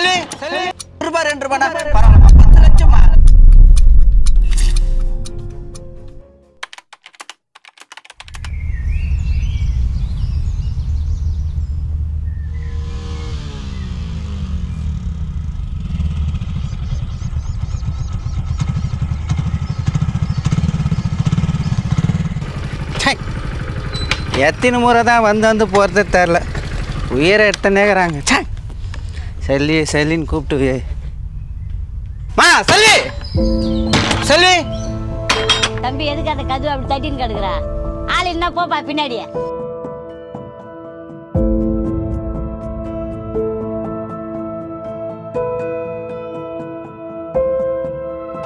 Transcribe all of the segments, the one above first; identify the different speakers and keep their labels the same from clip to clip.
Speaker 1: செல்வி ஒரு ரூபாய் ரெண்டு ரூபாய் பரவாயில்ல. பத்து லட்சமா? ச்சை. எத்தனை முறை தான் வந்து வந்து போகிறது தெரில உயிரை எடுத்துனேங்கிறாங்க. சே செல்லி செல்லின்னு கூப்பிட்டு. மா செல்வி! செல்வி!
Speaker 2: தம்பி எதுக்கு அந்த கதவு அப்படி தட்டின்னு கிடக்குறா? ஆள் என்ன போப்பா பின்னாடியே.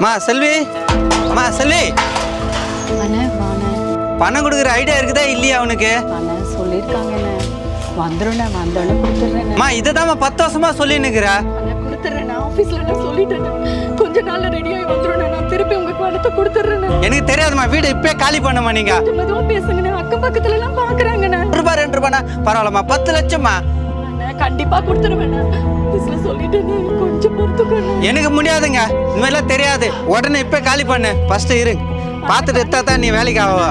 Speaker 1: மா செல்வி! மா செல்வி! பணம் கொடுக்குற ஐடியா இருக்குதா இல்லையா அவனுக்கு?
Speaker 3: அண்ணே சொல்லியிருக்காங்கண்ணே. வந்துடுண்ணே வந்தோடனே கொடுத்துட்றேண்ணே.
Speaker 1: மா இதை தான் பத்து வருஷமா
Speaker 3: அண்ணே கொடுத்துட்றேண்ணே ஆஃபீஸில் நான் சொல்லிட்டேண்ணே. கொஞ்ச நாள்ல வந்துடுண்ணே நான் திருப்பி உங்களுக்கு பணத்தை
Speaker 1: எனக்கு தெரியாதும்மா வீடு இப்பயே காலி பண்ணுமா நீங்க?
Speaker 3: பேசுங்கண்ணே அக்கம் பக்கத்துல எல்லாம்
Speaker 1: ரூபாய் ரெண்டு பரவாயில்லம்மா பத்து லட்சம்மா?
Speaker 3: கண்டிப்பா கொடுத்துருவேண்ணே. ஆஃபீஸில் கொஞ்சம் பொறுத்துக்கண்ணே.
Speaker 1: எனக்கு முடியாதுங்க இனிமேலாம் தெரியாது. உடனே இப்ப காலி பண்ணு ஃபர்ஸ்ட் இரு பார்த்துட்டு எடுத்தா தான் நீ வேலைக்கு ஆவா.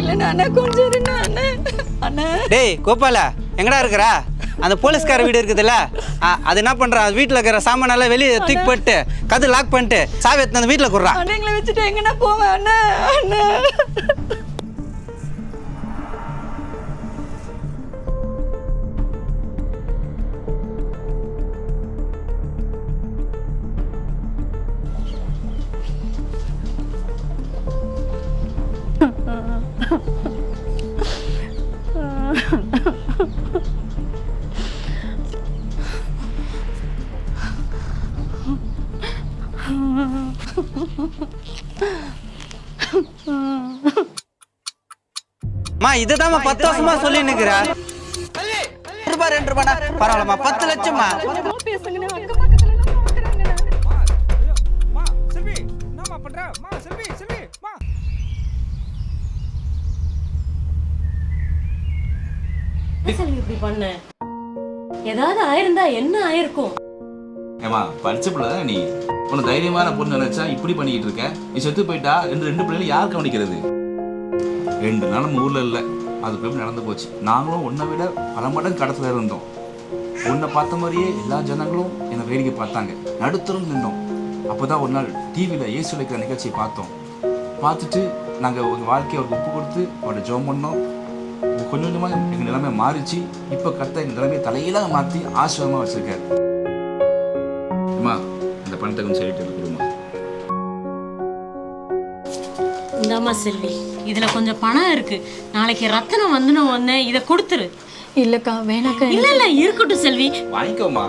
Speaker 3: இல்லைண்ணே அண்ணே கொஞ்சம் இருண்ணே அண்ணே. அண்ணே.
Speaker 1: டேய் கோபால. எங்கடா இருக்கிறா? அந்த போலீஸ்கார வீடு இருக்குதுல்ல? அது என்ன பண்றான் வீட்டில் இருக்கிற சாமானெல்லாம் வெளியே தூக்கி போட்டு கது லாக் பண்ணிட்டு சாவி எடுத்து அந்த வீட்டில் குடுறான்
Speaker 3: வச்சுட்டு எங்கண்ணா போவேன்
Speaker 1: மா இதுதான் பத்து வருஷமா சொல்லி நிற்கிறா ரூபாய் ரெண்டு பரவாயில்லம்மா பத்து லட்சம்மா.
Speaker 4: இப்படி பண்ண ஏதாவது ஆயிருந்தா என்ன ஆயிருக்கும்?
Speaker 5: ஏமா படிச்ச பிள்ளை தானே நீ? உன்னை தைரியமான பொண்ணு நினைச்சா இப்படி பண்ணிக்கிட்டு இருக்க? நீ செத்து போயிட்டா ரெண்டு ரெண்டு பிள்ளைகளை யார் கவனிக்கிறது? ரெண்டு நாள் நம்ம ஊரில் இல்லை. அது போய் நடந்து போச்சு. நாங்களும் உன்னை விட பல மடங்கு கடத்துல இருந்தோம். உன்னை பார்த்த மாதிரியே எல்லா ஜனங்களும் என்னை வேடிக்கை பார்த்தாங்க. நடுத்தரும் நின்றோம் அப்பதான் ஒரு நாள் டிவியில் இயேசு வைக்கிற நிகழ்ச்சியை பார்த்தோம். பார்த்துட்டு நாங்கள் உங்கள் வாழ்க்கையை அவருக்கு ஒப்பு கொடுத்து அவரோட ஜோம் பண்ணோம். கொஞ்சம் கொஞ்சமாக எங்கள் நிலைமை மாறிச்சு. இப்போ கத்த எங்கள் நிலைமையை தலையிலாக மாற்றி ஆசீர்வாதமாக வச்சிருக்காரு. அம்மா இந்த பணத்தை கொஞ்சம் சொல்லிட்டு கொடுமா.
Speaker 4: இந்தாம்மா செல்வி இதுல கொஞ்சம் பணம் இருக்கு. நாளைக்கு ரத்தனம் வந்துன உடனே இதை கொடுத்துரு.
Speaker 3: இல்லக்கா வேணாக்கா
Speaker 4: இல்ல இல்ல இருக்கட்டும் செல்வி.
Speaker 5: வாங்கிக்கோமா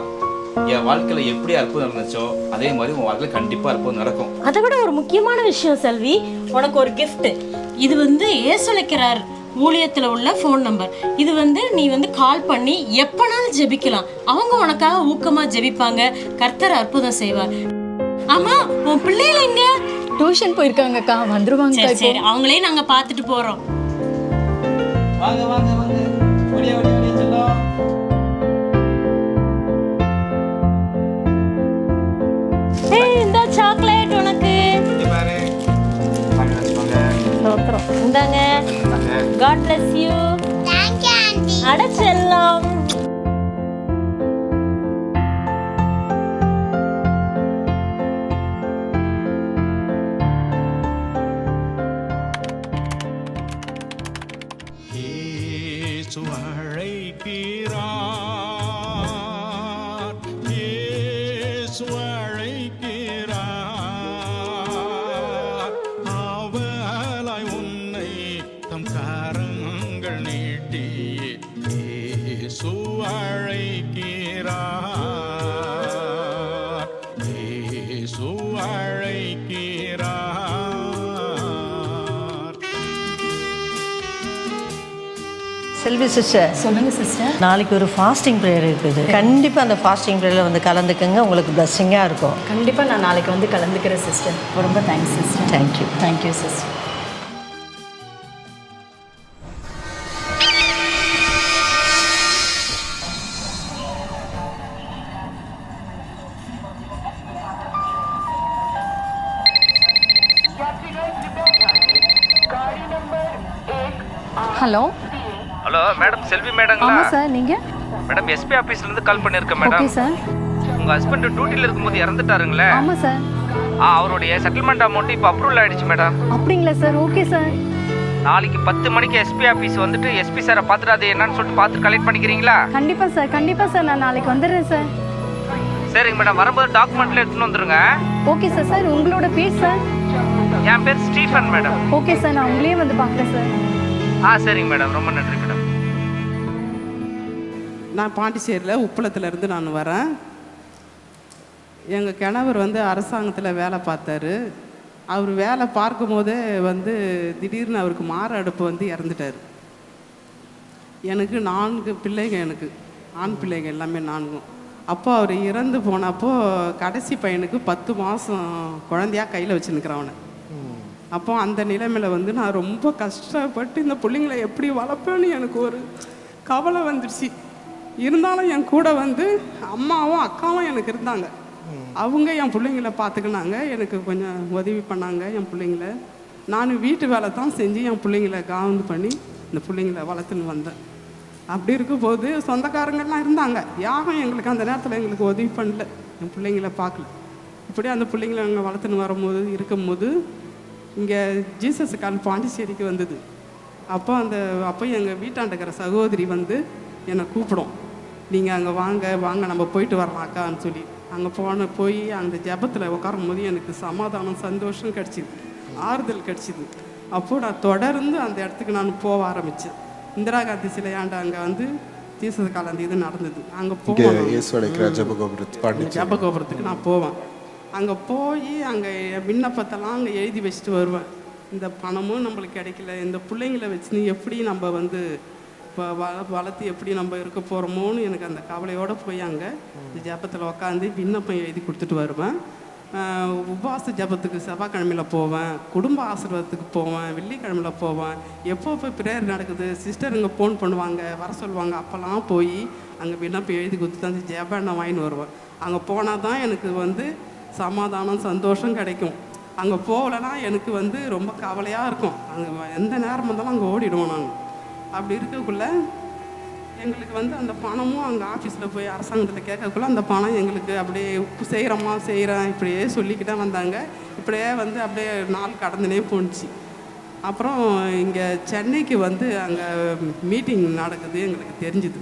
Speaker 5: என் வாழ்க்கையில எப்படி அற்புதம் நடந்துச்சோ அதே மாதிரி உன் வாழ்க்கையில கண்டிப்பா அற்புதம் நடக்கும்.
Speaker 4: அதை விட ஒரு முக்கியமான விஷயம் செல்வி உனக்கு ஒரு gift. இது வந்து ஏசுழைக்கிறார் ஊழியத்துல உள்ள ஃபோன் நம்பர் இது வந்து நீ வந்து கால் பண்ணி எப்பனாலும் ஜெபிக்கலாம். அவங்க உனக்காக ஊக்கமா ஜெபிப்பாங்க. கர்த்தர் அற்புதம் செய்வார். ஆமா உன் பிள்ளைகள் எங்க?
Speaker 3: டியூஷன் போயிருக்காங்கக்கா. வந்துருவாங்கக்கா
Speaker 4: சரி
Speaker 3: இப்போ.
Speaker 4: சரி. அவங்களே நாங்க பார்த்துட்டு போறோம்.
Speaker 1: வாங்க வாங்க வாங்க. ஓடியா ஓடியா ஓடியா செல்லம்
Speaker 4: ஏய் இந்த சாக்லேட் உனக்கு.
Speaker 5: பாரு.
Speaker 4: இந்தாங்க. காட் bless யூ அட செல்லம்.
Speaker 6: செல்வி சிஸ்டர்.
Speaker 3: சொல்லுங்க சிஸ்டர்.
Speaker 6: நாளைக்கு ஒரு ஃபாஸ்டிங் ப்ரேயர் இருக்குது. கண்டிப்பாக அந்த ஃபாஸ்டிங் ப்ரேயரில் வந்து கலந்துக்குங்க உங்களுக்கு பிளஸ்ஸிங்காக இருக்கும்.
Speaker 3: கண்டிப்பாக நான் நாளைக்கு வந்து கலந்துக்கிறேன் சிஸ்டர். ரொம்ப thanks sister.
Speaker 6: Thank
Speaker 3: you thank you sister hello
Speaker 7: hello madam Selvi மேடங்களா?
Speaker 3: ஆமாம் சார் நீங்கள்
Speaker 7: மேடம் எஸ்பி ஆபீஸ்ல இருந்து கால் பண்ணிருக்கேன் மேடம்.
Speaker 3: Okay sir.
Speaker 7: உங்க ஹஸ்பண்ட் டியூட்டில இருக்கும்போது இறந்துட்டாருங்களே?
Speaker 3: ஆமாம் சார்.
Speaker 7: ஆ அவருடைய செட்டில்மெண்ட் அமௌண்ட் இப்போ அப்ரூவல் ஆயிடுச்சு மேடம்.
Speaker 3: அப்படிங்களா சார்? Okay sir.
Speaker 7: நாளைக்கு பத்து மணிக்கு எஸ்பி ஆபீஸ் வந்துட்டு எஸ்பி சாரை பார்த்துட்டு அது என்னன்னு சொல்லிட்டு பார்த்து கலெக்ட் பண்ணிக்கிறீங்களா?
Speaker 3: கண்டிப்பாக சார் கண்டிப்பாக சார் நான் நாளைக்கு வந்துடுறேன் சார்.
Speaker 7: சரிங்க மேடம். வரும்போது டாக்குமெண்ட்ல எடுத்துன்னு வந்துருங்க.
Speaker 3: ஓகே சார் சார் உங்களோட பேர் சார்?
Speaker 7: என் பேர் ஸ்டீஃபன் மேடம்.
Speaker 3: ஓகே சார் நான் உங்களையே வந்து பார்க்குறேன் சார்.
Speaker 7: ஆ சரிங்க மேடம். ரொம்ப நன்றி
Speaker 8: நான் பாண்டிச்சேரியில் உப்பளத்துலேருந்து நான் வரேன். எங்கள் கணவர் வந்து அரசாங்கத்தில் வேலை பார்த்தாரு. அவர் வேலை பார்க்கும் போதே வந்து திடீர்னு அவருக்கு மார அடுப்பு வந்து இறந்துட்டார். எனக்கு நான்கு பிள்ளைங்க எனக்கு. ஆண் பிள்ளைங்க எல்லாமே நான்கும். அப்போ அவர் இறந்து போனப்போ கடைசி பையனுக்கு பத்து மாதம் குழந்தையா கையில் வச்சுருக்கிறேன் அவனை. அப்போ அந்த நிலைமையில் வந்து நான் ரொம்ப கஷ்டப்பட்டு இந்த பிள்ளைங்களை எப்படி வளர்ப்பேன்னு எனக்கு ஒரு கவலை வந்துடுச்சு இருந்தாலும் என் கூட வந்து அம்மாவும் அக்காவும் எனக்கு இருந்தாங்க. அவங்க என் பிள்ளைங்கள பார்த்துக்கினாங்க. எனக்கு கொஞ்சம் உதவி பண்ணாங்க என் பிள்ளைங்கள. நான் வீட்டு வேலை தான் செஞ்சு என் பிள்ளைங்கள கவனம் பண்ணி இந்த பிள்ளைங்கள வளர்த்துன்னு வந்தேன். அப்படி இருக்கும்போது சொந்தக்காரங்கள்லாம் இருந்தாங்க. யாரும் எங்களுக்கு அந்த நேரத்தில் எங்களுக்கு உதவி பண்ணல. என் பிள்ளைங்கள பார்க்கல. இப்படி அந்த பிள்ளைங்கள நாங்கள் வளர்த்துன்னு வரும்போது இருக்கும்போது இங்கே ஜீசஸ் கால் பாண்டிச்சேரிக்கு வந்தது. அப்போ அந்த அப்போ எங்கள் வீட்டாண்ட இருக்கிற சகோதரி வந்து என்னை கூப்பிடும். நீங்கள் அங்கே வாங்க வாங்க நம்ம போயிட்டு வரலாம் அக்கான்னு சொல்லி. அங்கே போன போய் அந்த ஜெபத்தில் உட்காரும் போது எனக்கு சமாதானம் சந்தோஷம் கிடச்சிது. ஆறுதல் கிடச்சிது. அப்போது நான் தொடர்ந்து அந்த இடத்துக்கு நான் போக ஆரம்பித்தேன் இந்திரா காந்தி சிலையாண்ட அங்கே வந்து ஜீசஸ் கால் அந்த இது நடந்தது. அங்கே
Speaker 9: ஜபகோபுரத்து பாண்டிச்சேரி.
Speaker 8: ஜபகோபுரத்துக்கு நான் போவேன். அங்கே போய் அங்கே விண்ணப்பத்தெல்லாம் அங்கே எழுதி வச்சுட்டு வருவேன். இந்த பணமும் நம்மளுக்கு கிடைக்கல. இந்த பிள்ளைங்களை வச்சு எப்படி நம்ம வந்து இப்போ வள வளர்த்து எப்படி நம்ம இருக்க போகிறோமோன்னு எனக்கு அந்த கவலையோடு போய் அங்கே இந்த ஜபத்தில் உட்காந்து விண்ணப்பம் எழுதி கொடுத்துட்டு வருவேன். உபவாச ஜபத்துக்கு செவ்வாய்க்கிழமையில் போவேன் குடும்ப ஆசீர்வாதத்துக்கு போவேன் வெள்ளிக்கிழமையில் போவேன். எப்போ போய் ப்ரேயர் நடக்குது சிஸ்டருங்க ஃபோன் பண்ணுவாங்க வர சொல்லுவாங்க அப்போல்லாம் போய் அங்கே விண்ணப்பம் எழுதி கொடுத்துட்டு அந்த ஜெப நான் வாங்கின்னு வருவேன். அங்கே போனால் தான் எனக்கு வந்து சமாதானம் சந்தோஷம் கிடைக்கும். அங்கே போகலைன்னா எனக்கு வந்து ரொம்ப கவலையாக இருக்கும். அங்கே எந்த நேரம் இருந்தாலும் அங்கே ஓடிடுவோம் நாங்கள் அப்படி இருக்கக்குள்ள எங்களுக்கு வந்து அந்த பணமும் அங்கே ஆஃபீஸில் போய் அரசாங்கத்தில் கேட்கக்குள்ள அந்த பணம் எங்களுக்கு அப்படியே செய்கிறோமா செய்கிறேன் இப்படியே சொல்லிக்கிட்டே வந்தாங்க. இப்படியே வந்து அப்படியே நாள் கடந்துனே போணுச்சு. அப்புறம் இங்கே சென்னைக்கு வந்து அங்கே மீட்டிங் நடக்குது எங்களுக்கு தெரிஞ்சுது.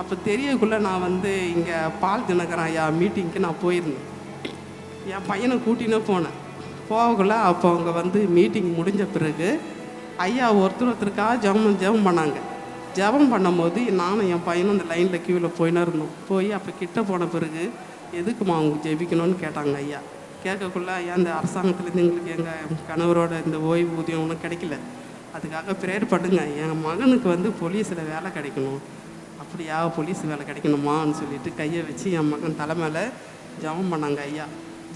Speaker 8: அப்போ தெரியக்குள்ளே நான் வந்து இங்கே பால் தினகரன் ஐயா மீட்டிங்க்கு நான் போயிருந்தேன். என் பையனை கூட்டினே போனேன். போகக்குள்ள அப்போ அவங்க வந்து மீட்டிங் முடிஞ்ச பிறகு ஐயா ஒருத்தர் ஒருத்தருக்காக ஜெபம் ஜெபம் பண்ணாங்க. ஜெபம் பண்ணும்போது நானும் என் பையனும் அந்த லைனில் க்யூவில் போயின்னு இருந்தோம். போய் அப்போ கிட்ட போன பிறகு எதுக்குமா அவங்க ஜெபிக்கணும்னு கேட்டாங்க ஐயா. கேட்கக்குள்ள ஐயா இந்த அரசாங்கத்துலேருந்து எங்களுக்கு எங்கள் கணவரோட இந்த ஓய்வூதியம் ஒன்றும் கிடைக்கல. அதுக்காக ப்ரேயர் பண்ணுங்க. என் மகனுக்கு வந்து போலீஸில் வேலை கிடைக்கணும். அப்படியா போலீஸ் வேலை கிடைக்கணுமான்னு சொல்லிட்டு கையை வச்சு என் மகன் தலை மேலே ஜெபம் பண்ணாங்க ஐயா.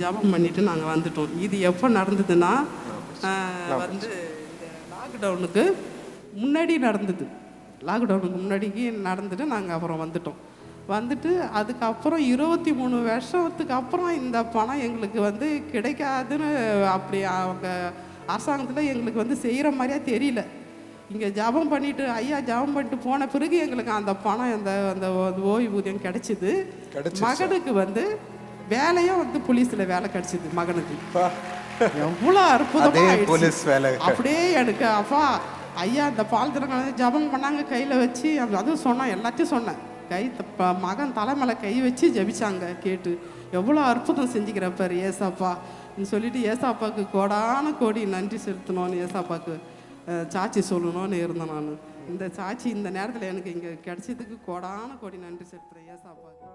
Speaker 8: ஜெபம் பண்ணிட்டு நாங்கள் வந்துட்டோம். இது எப்போ நடந்ததுன்னா வந்து லாக்டவுனுக்கு முன்னாடி நடந்தது. லாக்டவுனுக்கு முன்னாடிக்கு நடந்துட்டு நாங்கள் அப்புறம் வந்துட்டோம். வந்துட்டு அதுக்கப்புறம் இருபத்தி மூணு வருஷத்துக்கு அப்புறம் இந்த பணம் எங்களுக்கு வந்து கிடைக்காதுன்னு அப்படி அவங்க அரசாங்கத்தில் எங்களுக்கு வந்து செய்கிற மாதிரியா தெரியல. இங்கே ஜபம் பண்ணிட்டு ஐயா ஜபம் பண்ணிட்டு போன பிறகு எங்களுக்கு அந்த பணம் அந்த அந்த ஓய்வூதியம் கிடைச்சிது. மகனுக்கு வந்து வேலையும் வந்து போலீஸில் வேலை கிடைச்சிது மகனுக்கு. எவ்வளோ அற்புதமா.
Speaker 9: போலீஸ் வேலை.
Speaker 8: அப்படியே எனக்கு அப்பா ஐயா இந்த பால் திறங்களை ஜபம் பண்ணாங்க கையில் வச்சு. அதுவும் சொன்னேன் எல்லாத்தையும் சொன்னேன். கை மகன் தலை மேலே கை வச்சு ஜெபிச்சாங்க கேட்டு. எவ்வளோ அற்புதம் செஞ்சுக்கிறப்பார் ஏசாப்பா. சொல்லிட்டு ஏசாப்பாவுக்கு கோடான கோடி நன்றி செலுத்தணும்னு ஏசாப்பாவுக்கு சாட்சி சொல்லணும்னு இருந்தேன் நான். இந்த சாட்சி இந்த நேரத்தில் எனக்கு இங்கே கிடைச்சதுக்கு கோடான கோடி நன்றி செலுத்துகிறேன் ஏசாப்பாவுக்கு